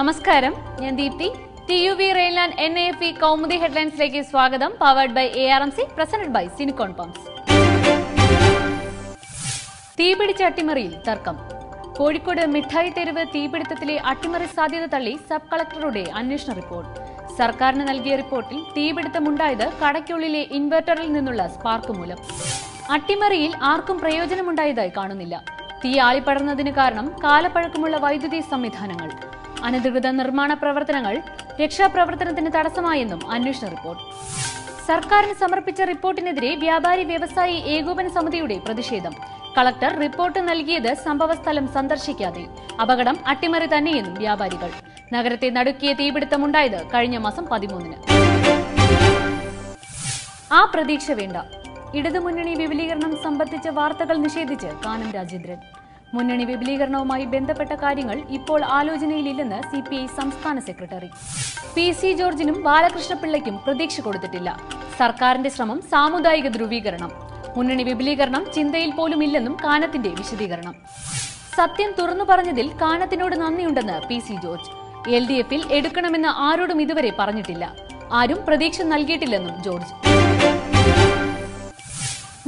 നമസ്കാരം. ഞാൻ Deepthi. T U V Rheinland N A E Kaumudi ഹെഡ്ലൈൻസിലേക്ക് സ്വാഗതം powered by A R M C presented by Sinicon pumps തീപിടിച്ച അട്ടിമറിയിൽ തർക്കം. കോഴിക്കോട് മിഠായി തെരുവ് തീപിടുത്തത്തിലെ അട്ടിമറി സാധ്യത തള്ളി സബ് കളക്ടറുടെ അന്വേഷണ റിപ്പോർട്ട്. സർക്കാരിന് നൽകിയ റിപ്പോർട്ടിൽ തീപിടുത്തമുണ്ടായത് കടയ്ക്കുള്ളിലെ ഇൻവെർട്ടറിൽ നിന്നുള്ള സ്പാർക്ക് മൂലം. അട്ടിമറിയിൽ ആർക്കും പ്രയോജനമുണ്ടായതായി കാണുന്നില്ല. തീ ആളിപ്പടർന്നതിന് കാരണം കാലപ്പഴക്കമുള്ള വൈദ്യുതി സംവിധാനങ്ങൾ. അനധികൃത നിർമ്മാണ പ്രവർത്തനങ്ങൾ രക്ഷാപ്രവർത്തനത്തിന് തടസ്സമായെന്നും അന്വേഷണ റിപ്പോർട്ട്. സർക്കാരിന് സമർപ്പിച്ച റിപ്പോർട്ടിനെതിരെ വ്യാപാരി വ്യവസായി ഏകോപന സമിതിയുടെ പ്രതിഷേധം. കളക്ടർ റിപ്പോർട്ട് നൽകിയത് സംഭവസ്ഥലം സന്ദർശിക്കാതെ. അപകടം അട്ടിമറി തന്നെയെന്നും വ്യാപാരികൾ. നഗരത്തെ നടുക്കിയ തീപിടുത്തമുണ്ടായത് കഴിഞ്ഞ മാസം പതിമൂന്നിന്. ആ പ്രതീക്ഷ വേണ്ട. ഇടതുമുന്നണി വിപുലീകരണം സംബന്ധിച്ച വാർത്തകൾ നിഷേധിച്ച് കാനം രാജേന്ദ്രൻ. മുന്നണി വിപുലീകരണവുമായി ബന്ധപ്പെട്ട കാര്യങ്ങൾ ഇപ്പോൾ ആലോചനയിലില്ലെന്ന് സി പി ഐ സംസ്ഥാന സെക്രട്ടറി. പി സി ജോർജിനും ബാലകൃഷ്ണപിള്ളയ്ക്കും പ്രതീക്ഷ കൊടുത്തിട്ടില്ല. സർക്കാരിന്റെ ശ്രമം സാമുദായിക ധ്രുവീകരണം. മുന്നണി വിപുലീകരണം ചിന്തയിൽ പോലും ഇല്ലെന്നും കാനത്തിന്റെ വിശദീകരണം. സത്യം തുറന്നു പറഞ്ഞതിൽ കാനത്തിനോട് നന്ദിയുണ്ടെന്ന് P C George. L D എഫിൽ എടുക്കണമെന്ന് ആരോടും ഇതുവരെ പറഞ്ഞിട്ടില്ല. ആരും പ്രതീക്ഷ നൽകിയിട്ടില്ലെന്നും ജോർജ്.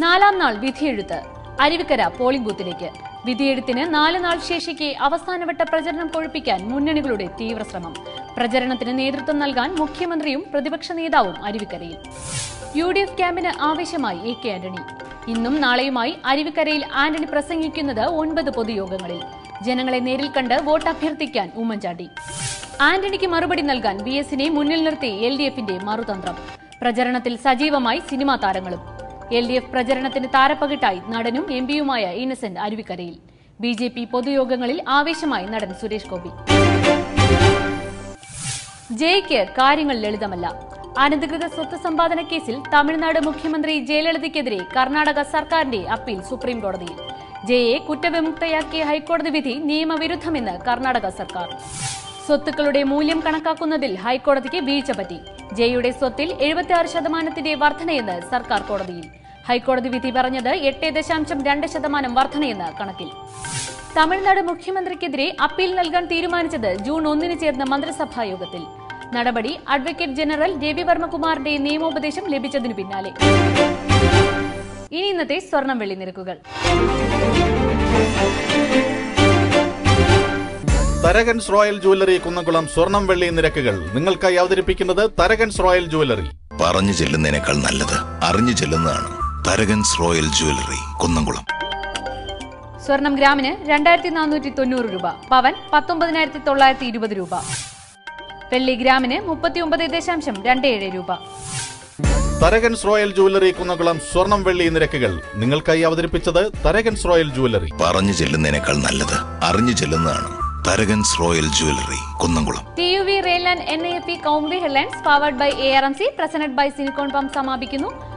നാലാം നാൾ വിധിയെഴുത്ത്. അരുവിക്കര പോളിംഗ് ബൂത്തിലേക്ക്. വിധിയെഴുത്തിന് നാല് നാൾ ശേഷിക്കെ അവസാനവട്ട പ്രചരണം കൊഴുപ്പിക്കാൻ മുന്നണികളുടെ തീവ്രശ്രമം. പ്രചരണത്തിന് നേതൃത്വം നൽകാൻ മുഖ്യമന്ത്രിയും പ്രതിപക്ഷ നേതാവും അരുവിക്കരയിൽ. യു ഡി എഫ് ക്യാമ്പിന് ആവേശമായി എ കെ ആന്റണി. ഇന്നും നാളെയുമായി അരുവിക്കരയിൽ ആന്റണി പ്രസംഗിക്കുന്നത് ഒൻപത് പൊതുയോഗങ്ങളിൽ. ജനങ്ങളെ നേരിൽ കണ്ട് വോട്ട് അഭ്യർത്ഥിക്കാൻ ഉമ്മൻചാണ്ടി. ആന്റണിക്ക് മറുപടി നൽകാൻ ബി എസിനെ മുന്നിൽ നിർത്തി എൽ ഡി എഫിന്റെ മറുതന്ത്രം. പ്രചരണത്തിൽ സജീവമായി സിനിമാ താരങ്ങളും. എൽ ഡി എഫ് പ്രചരണത്തിന് താരപ്പകിട്ടായി നടനും എം പിയുമായ ഇന്നസെന്റ് അരുവിക്കരയിൽ. ബി ജെ പി പൊതുയോഗങ്ങളിൽ ആവേശമായി നടൻ സുരേഷ് ഗോപി. ജയ്ക്ക് കാര്യങ്ങൾ ലളിതമല്ല. അനധികൃത സ്വത്ത് സമ്പാദന കേസിൽ തമിഴ്നാട് മുഖ്യമന്ത്രി ജയലളിതയ്ക്കെതിരെ കർണാടക സർക്കാരിന്റെ അപ്പീൽ സുപ്രീം കോടതിയിൽ. ജയയെ കുറ്റവിമുക്തയാക്കിയ ഹൈക്കോടതി വിധി നിയമവിരുദ്ധമെന്ന് കർണാടക സർക്കാർ. സ്വത്തുക്കളുടെ മൂല്യം കണക്കാക്കുന്നതിൽ ഹൈക്കോടതിക്ക് വീഴ്ച പറ്റി. ജയയുടെ സ്വത്തിൽ എഴുപത്തിയാറ് ശതമാനത്തിന്റെ വർധനയെന്ന് സർക്കാർ കോടതിയിൽ. ഹൈക്കോടതി വിധി പറഞ്ഞത് എട്ട് ദശാംശം രണ്ട് ശതമാനം വർധനയെന്ന് കണക്കിൽ. തമിഴ്നാട് മുഖ്യമന്ത്രിക്കെതിരെ അപ്പീൽ നൽകാൻ തീരുമാനിച്ചത് ജൂൺ ഒന്നിന് ചേർന്ന മന്ത്രിസഭാ യോഗത്തിൽ. നടപടി അഡ്വക്കേറ്റ് ജനറൽ രവിവർമ്മകുമാറിന്റെ നിയമോപദേശം ലഭിച്ചതിനു പിന്നാലെ. ഇനി ഇന്നത്തെ സ്വർണം വെള്ളി നിരക്കുകൾ. തരകൻസ് റോയൽ ജുവല്ലറി കുന്നംകുളം സ്വർണം വെള്ളി നിരക്കുകൾ നിങ്ങൾക്കായി അവതരിപ്പിക്കുന്നത് തരകൻസ് റോയൽ ജുവല്ലറി. പറഞ്ഞു ചെല്ലുന്നതിനേക്കാൾ നല്ലത് അറിഞ്ഞു ചെല്ലുന്നതാണ്. Tharakans royal jewellery Kunnamkulam. സ്വർണം ഗ്രാമിന് രണ്ടായിരത്തി നാനൂറ്റി തൊണ്ണൂറ് രൂപ പവൻ പത്തൊമ്പതിനായിരത്തി തൊള്ളായിരത്തി ഇരുപത് രൂപ. വെള്ളി ഗ്രാമിന് മുപ്പത്തി ഒമ്പത് ദശാംശം രണ്ട് ഏഴ് രൂപ. തരകൻസ് റോയൽ ജുവല്ലറി കുന്നംകുളം സ്വർണം വെള്ളി നിരക്കുകൾ. നിങ്ങൾക്കായി അവതരിപ്പിച്ചത് തരകൻസ് റോയൽ ജുവല്ലറി. പറഞ്ഞു ചെല്ലുന്നതിനേക്കാൾ നല്ലത് അറിഞ്ഞു ചെല്ലുന്നതാണ്. Tharakans royal jewellery Kunnamkulam. T U V Rheinland N A P Kaumudi headlines powered by A R M C presented by Sinicon pump സമാപിക്കുന്നു.